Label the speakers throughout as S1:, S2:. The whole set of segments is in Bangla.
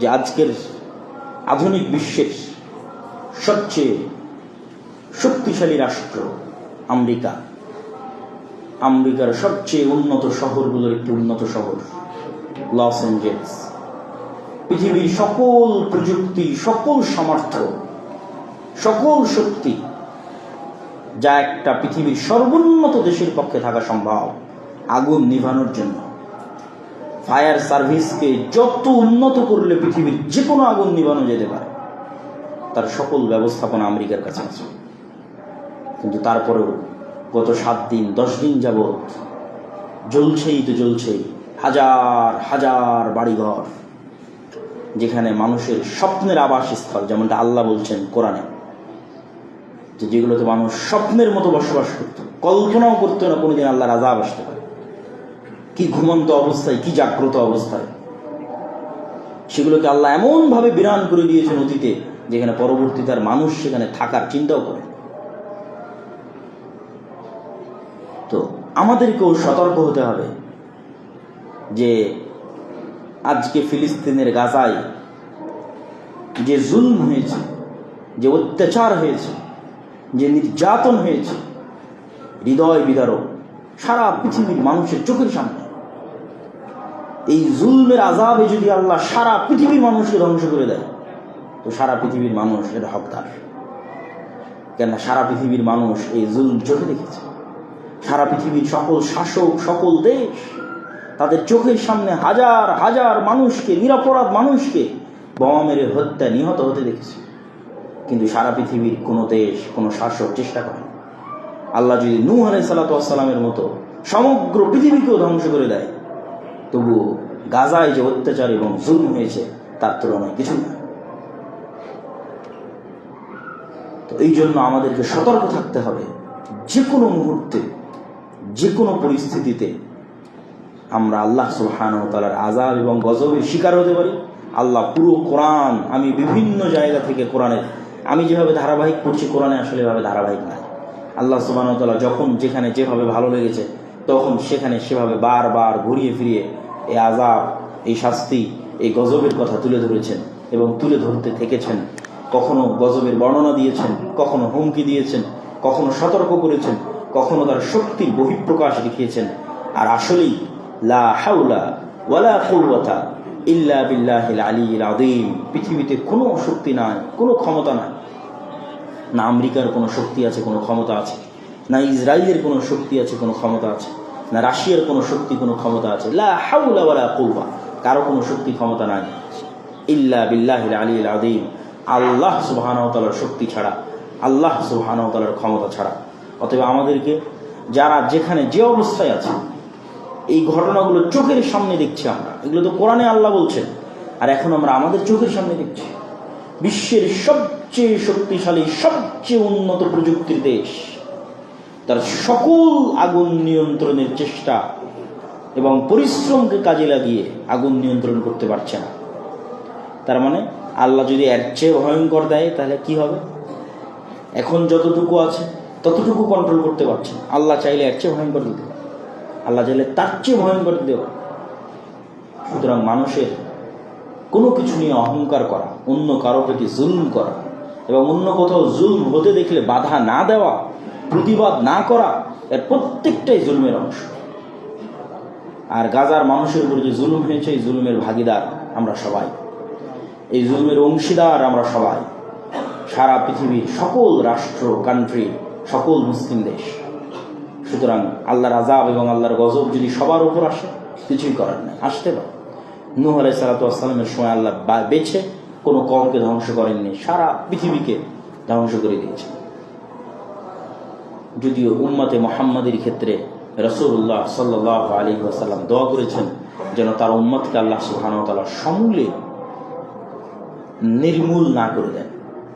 S1: যে আজকের আধুনিক বিশ্বের সবচেয়ে শক্তিশালী রাষ্ট্র আমেরিকা। আমেরিকার সবচেয়ে উন্নত শহরগুলোর একটি উন্নত শহর, লস অ্যাঞ্জেলস পৃথিবীর সকল প্রযুক্তি, সকল সামর্থ্য, সকল শক্তি যা একটা পৃথিবীর সর্বোন্নত দেশের পক্ষে থাকা সম্ভব, আগুন নিভানোর জন্য। ফায়ার সার্ভিসকে যত উন্নত করলে পৃথিবীর যে কোনো আগুন নিভানো যেতে পারে, তার সকল ব্যবস্থাপনা আমেরিকার কাছে আছে। কিন্তু তারপরেও গত সাত দিন, দশ দিন যাবৎ জ্বলছেই তো জ্বলছেই, হাজার হাজার বাড়িঘর, যেখানে মানুষের স্বপ্নের আবাসস্থল, যেমনটা আল্লাহ বলছেন কোরআনে, যে যেগুলোতে মানুষ স্বপ্নের মতো বসবাস করত, কল্পনাও করতো না কোনোদিন আল্লাহর আজাব আসতে পারে। কি ঘুমন্ত অবস্থায়, কি জাগ্রত অবস্থায়? সেগুলোকে আল্লাহ এমনভাবে বিরান করে দিয়েছেন অতীতে, যেখানে পরবর্তী তার মানুষ সেখানে থাকার চিন্তাও করে। তো আমাদেরকেও সতর্ক হতে হবে যে আজকে ফিলিস্তিনের গাজায় যে জুলম হয়েছে, যে অত্যাচার হয়েছে, যে নির্যাতন হয়েছে, হৃদয় বিদারক, সারা পৃথিবীর মানুষের চোখের সামনে এই জুলমের আজাবে যদি আল্লাহ সারা পৃথিবীর মানুষকে ধ্বংস করে দেয়, তো সারা পৃথিবীর মানুষ এটা হকদার। কেননা সারা পৃথিবীর মানুষ এই জুলম চোখে দেখেছে। সারা পৃথিবীর সকল শাসক, সকল দেশ তাদের চোখের সামনে হাজার হাজার মানুষকে, নিরাপরাধ মানুষকে বোমা মেরে হত্যা, নিহত হতে দেখেছে। কিন্তু সারা পৃথিবীর কোনো দেশ, কোনো শাসক চেষ্টা করে আল্লাহ যদি নূ আলাই মতো সমগ্র পৃথিবীকেও ধ্বংস করে দেয় তবু গাজায় যে অত্যাচার এবং জুলম হয়েছে, তার তুলনায় কিছু না। তো এই জন্য আমাদেরকে সতর্ক থাকতে হবে। যে কোনো মুহূর্তে যে কোনো পরিস্থিতিতে আমরা আল্লাহ সুবহান তালার আজাব এবং গজবের শিকার হতে পারি। আল্লাহ পুরো কোরআন, আমি বিভিন্ন জায়গা থেকে কোরআনের, আমি যেভাবে ধারাবাহিক পড়ছি, কোরআনে আসলে এভাবে ধারাবাহিক নাই। আল্লাহ সুবহান তালা যখন যেখানে যেভাবে ভালো লেগেছে তখন সেখানে সেভাবে বারবার ঘুরিয়ে ফিরিয়ে এই আজাব এই শাস্তি, এই গজবের কথা তুলে ধরেছেন এবং তুলে ধরতে থেকেছেন। কখনো গজবের বর্ণনা দিয়েছেন, কখনো হুমকি দিয়েছেন, কখনো সতর্ক করেছেন, কখনো তার শক্তির বহিঃপ্রকাশ দেখিয়েছেন। আর আসলেই, লা হাউলা ওয়ালা কুওয়াতা ইল্লা বিল্লাহিল আলিয়্যিল আযীম। পৃথিবীতে কোনো শক্তি নাই, কোনো ক্ষমতা নাই। না আমেরিকার কোনো শক্তি আছে, কোনো ক্ষমতা আছে। না ইসরায়েলের কোনো শক্তি আছে, কোনো ক্ষমতা আছে। না রাশিয়ার কোনো শক্তি, কোনো ক্ষমতা আছে। লা কারও কোনো শক্তি, ক্ষমতা নাই। ইল্লা বিল্লাহিল আলিয়্যিল আযীম। আল্লাহ সুবহানাহু ওয়া শক্তি ছাড়া, আল্লাহ সুবহানাহু ওয়া ক্ষমতা ছাড়া। অতএব আমাদেরকে যারা যেখানে যে অবস্থায় আছে, এই ঘটনাগুলো চোখের সামনে দেখছি আমরা। এগুলো তো কোরআনে আল্লাহ বলছেন। আর এখন আমরা আমাদের চোখের সামনে দেখছি। বিশ্বের সবচেয়ে শক্তিশালী, সবচেয়ে উন্নত প্রযুক্তির দেশ। তার সকল আগুন নিয়ন্ত্রণের চেষ্টা এবং পরিশ্রমকে কাজে লাগিয়ে আগুন নিয়ন্ত্রণ করতে পারছে না। তার মানে আল্লাহ যদি এর চেয়ে ভয়ঙ্কর দেয়, তাহলে কি হবে? এখন যতটুকু আছে, ততটুকু কন্ট্রোল করতে পারছে। আল্লাহ চাইলে এর চেয়ে ভয়ঙ্কর দিতে আল্লাহ চাইলে তার চেয়ে ভয়ঙ্কর দিতে সুতরাং মানুষের কোনো কিছু নিয়ে অহংকার করা, অন্য কারও প্রতি জুলম করা এবং অন্য কোথাও জুলম হতে দেখলে বাধা না দেওয়া প্রতিবাদ না করা এর প্রত্যেকটাই জুলুমের অংশ। আর গাজার মানুষের উপর যে জুলুম হয়েছে, এই জুলুমের ভাগিদার আমরা সবাই। এই জুলুমের অংশীদার আমরা সবাই। সারা পৃথিবীর সকল রাষ্ট্র কান্ট্রি সকল মুসলিম দেশ। সুতরাং আল্লাহর আজাব এবং আল্লাহর গজব যদি সবার উপর আসে, কিছুই করার নেই। আসতে পারে। নূহ আলাই সালাতামের সময় আল্লাহ বেছে কোনো কমকে ধ্বংস করেননি। সারা পৃথিবীকে ধ্বংস করে দিয়েছে যদিও উম্মতে মোহাম্মদের ক্ষেত্রে রসুল্লাহ সাল্লাহ আলী ওয়াসাল্লাম দোয়া করেছেন যেন তার উম্মতকে আল্লাহ সুবাহানতালা সমূলে নির্মূল না করে দেন।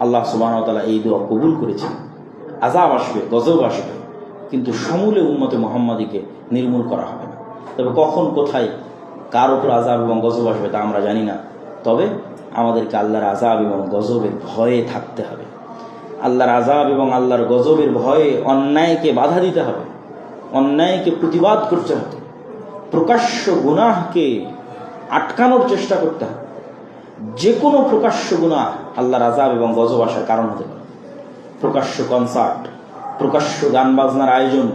S1: আল্লাহ সুবাহতালা এই দোয়া কবুল করেছেন। আজাব আসবে, গজব আসবে, কিন্তু সমূলে উম্মতে মোহাম্মদীকে নির্মূল করা হবে না। তবে কখন, কোথায়, কার ওপর আজাব এবং গজব আসবে তা আমরা জানি না। তবে আমাদেরকে আল্লাহর আজাব এবং গজবের ভয়ে থাকতে হবে। আল্লাহর আজাব এবং আল্লাহর গজবের ভয়ে অন্যায়কে বাধা দিতে হবে, অন্যায়কে প্রতিবাদ করতে হবে, প্রকাশ্য গুনাহকে আটকানোর চেষ্টা করতে হবে। যে কোনো প্রকাশ্য গুণা আল্লাহর আজাব এবং গজব আসার কারণ হতে পারে। প্রকাশ্য কনসার্ট প্রকাশ্য গান বাজনার আয়োজন,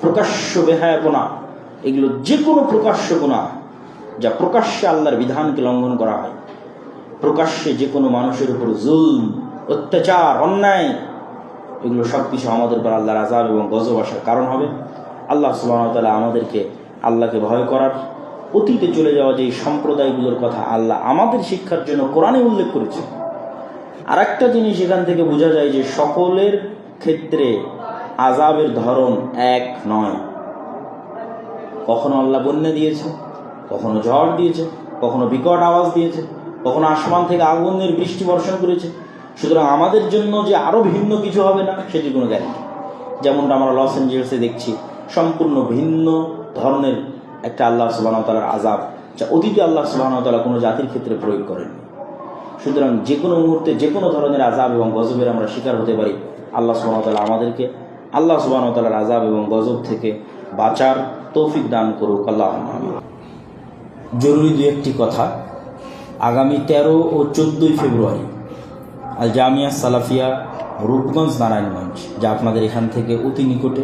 S1: প্রকাশ্য বেহায়াপনা, এগুলো যে কোনো প্রকাশ্য গুণা যা প্রকাশ্যে আল্লাহর বিধানকে লঙ্ঘন করা হয়, প্রকাশ্যে যে কোনো মানুষের উপর জুলম অত্যাচার, অন্যায়, এগুলো সব কিছু আমাদের উপর আল্লাহর আজাব এবং গজব আসার কারণ হবে। আল্লাহ সুবাহতালা আমাদেরকে আল্লাহকে ভয় করার অতীতে চলে যাওয়া যে সম্প্রদায়গুলোর কথা আল্লাহ আমাদের শিক্ষার জন্য কোরআনে উল্লেখ করেছে আর একটা জিনিস এখান থেকে বোঝা যায় যে সকলের ক্ষেত্রে আজাবের ধরন এক নয়। কখনো আল্লাহ বন্যা দিয়েছে, কখনো ঝড় দিয়েছে, কখনো বিকট আওয়াজ দিয়েছে, কখনো আসমান থেকে আগুনের বৃষ্টি বর্ষণ করেছে সুতরাং আমাদের জন্য যে আরও ভিন্ন কিছু হবে না সেটি কোনো গ্যারান্টি যেমনটা আমরা লস অ্যাঞ্জেলসে দেখছি, সম্পূর্ণ ভিন্ন ধরনের একটা আল্লাহ সুবাহতালার আজাব যা অতীতে আল্লাহ সুবাহতালা কোনো জাতির ক্ষেত্রে প্রয়োগ করেন সুতরাং যে কোনো মুহূর্তে যে কোনো ধরনের আজাব এবং গজবের আমরা শিকার হতে পারি আল্লাহ সুবাহতালা আমাদেরকে। আল্লাহ সুবাহতালার আজাব এবং গজব থেকে বাঁচার তৌফিক দান করুক, আল্লাহ। জরুরি দু একটি কথা। আগামী তেরো ও চোদ্দোই ফেব্রুয়ারি জামিয়া সালাফিয়া রূপগঞ্জ নারায়ণগঞ্জ, যা আপনাদের এখান থেকে অতি নিকটে,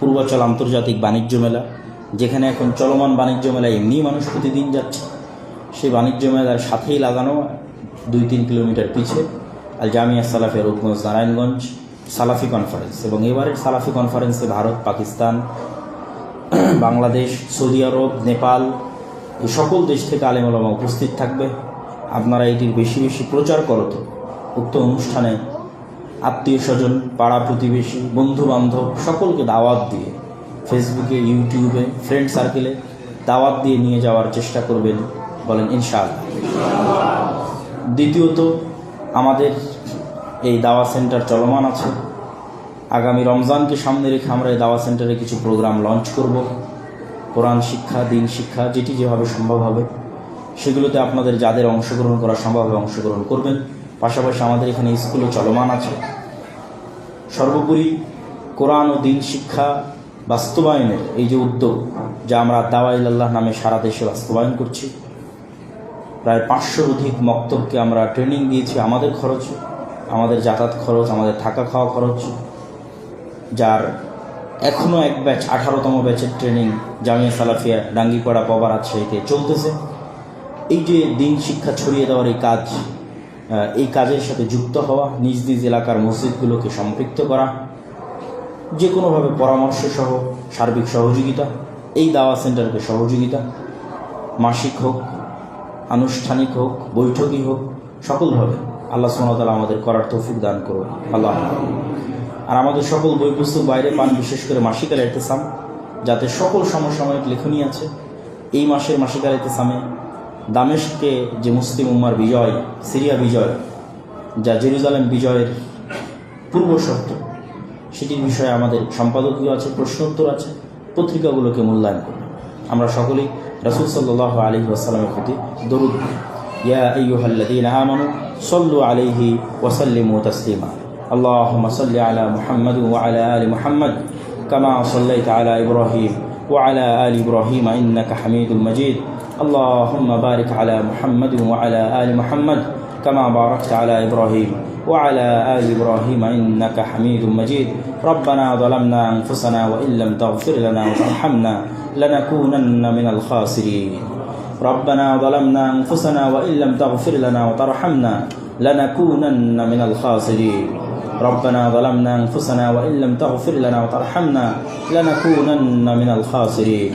S1: পূর্বাচল আন্তর্জাতিক বাণিজ্য মেলা, যেখানে এখন চলমান বাণিজ্য মেলায় এমনি মানুষ প্রতিদিন যাচ্ছে। সেই বাণিজ্য মেলার সাথেই লাগানো দুই তিন কিলোমিটার পিছে আল জামিয়া সালাফিয়া রূপগঞ্জ নারায়ণগঞ্জ সালাফি কনফারেন্স এবং এবারের সালাফি কনফারেন্সে ভারত, পাকিস্তান, বাংলাদেশ, সৌদি আরব, নেপাল এই সকল দেশ থেকে আলেমলামা উপস্থিত থাকবে। আপনারা এটির বেশি বেশি প্রচার করত উক্ত অনুষ্ঠানে আত্মীয় স্বজন, পাড়া প্রতিবেশী বন্ধু বান্ধব সকলকে দাওয়াত দিয়ে ফেসবুকে, ইউটিউবে ফ্রেন্ড সার্কেলে দাওয়াত দিয়ে নিয়ে যাওয়ার চেষ্টা করবেন বলেন ইনশাআল্লাহ। দ্বিতীয়ত, আমাদের এই দাওয়া সেন্টার চলমান আছে। আগামী রমজানকে সামনে রেখে আমরা এই দাওয়া সেন্টারে কিছু প্রোগ্রাম লঞ্চ করব। কোরআন শিক্ষা, দিন শিক্ষা, যেটি যেভাবে সম্ভব হবে, সেগুলোতে আপনাদের যাদের অংশগ্রহণ করা সম্ভব হবে অংশগ্রহণ করবেন। পাশাপাশি আমাদের এখানে স্কুলও চলমান আছে। সর্বোপরি কোরআন ও দিন শিক্ষা বাস্তবায়নের এই যে উদ্যোগ, যা আমরা দাওয়াইল্লাহ নামে সারা দেশে বাস্তবায়ন করছি। প্রায় পাঁচশোর অধিক মক্তবকে আমরা ট্রেনিং দিয়েছি আমাদের খরচ। আমাদের যাতায়াত খরচ, আমাদের থাকা খাওয়া খরচ, যার এখনও এক ব্যাচ, আঠারোতম ব্যাচের ট্রেনিং জামিয়া সালাফিয়া ডাঙ্গিপাড়া পবার রাজশাহীতে চলতেছে। এই যে দিন শিক্ষা ছড়িয়ে দেওয়ার এই কাজ এই কাজের সাথে যুক্ত হওয়া, নিজ নিজ এলাকার মসজিদগুলোকে সম্পৃক্ত করা যে কোনোভাবে পরামর্শ সহ সার্বিক সহযোগিতা, এই দাওয়া সেন্টারকে সহযোগিতা, মাসিক হোক, আনুষ্ঠানিক হোক, বৈঠকই হোক, সকলভাবে আল্লাহ সোনাতালা আমাদের করার তৌফিক দান করুন। আল্লাহ আর আমাদের সকল বই পুস্তক বাইরে পান, বিশেষ করে মাসিকাল এতেসাম যাতে সকল সমসাময়িক লেখনী আছে, এই মাসের মাসিকাল এতেসামে দামেশকে যে মুসলিম উম্মার বিজয় সিরিয়া বিজয় যা জেরুজালেম বিজয়ের পূর্ব শর্ত সেটির বিষয়ে আমাদের সম্পাদকীয় আছে প্রশ্ন উত্তর আছে পত্রিকাগুলোকে মূল্যায়ন করবে আমরা সকলেই রাসূল সাল্লাল্লাহু আলাইহি ওয়াসাল্লামের প্রতি দরুদ দিই। ইয়া আইয়ুহাল্লাযীনা আমানু সাল্লু আলাইহি ওয়া সাল্লিমু তাসলিমা اللهم صل على محمد وعلى آل محمد كما صليت على إبراهيم وعلى آل إبراهيم إنك حميد مجيد اللهم بارك على محمد وعلى آل محمد كما باركت على إبراهيم وعلى آل إبراهيم إنك حميد مجيد. ربنا ظلمنا أنفسنا وإن لم تغفر لنا وترحمنا لنكونن من الخاسرين. ربنا ظلمنا أنفسنا وإن لم تغفر لنا وترحمنا لنكونن من الخاسرين. ربنا ظلمنا أنفسنا وإن لم تغفر لنا وترحمنا لنكونن من الخاسرين.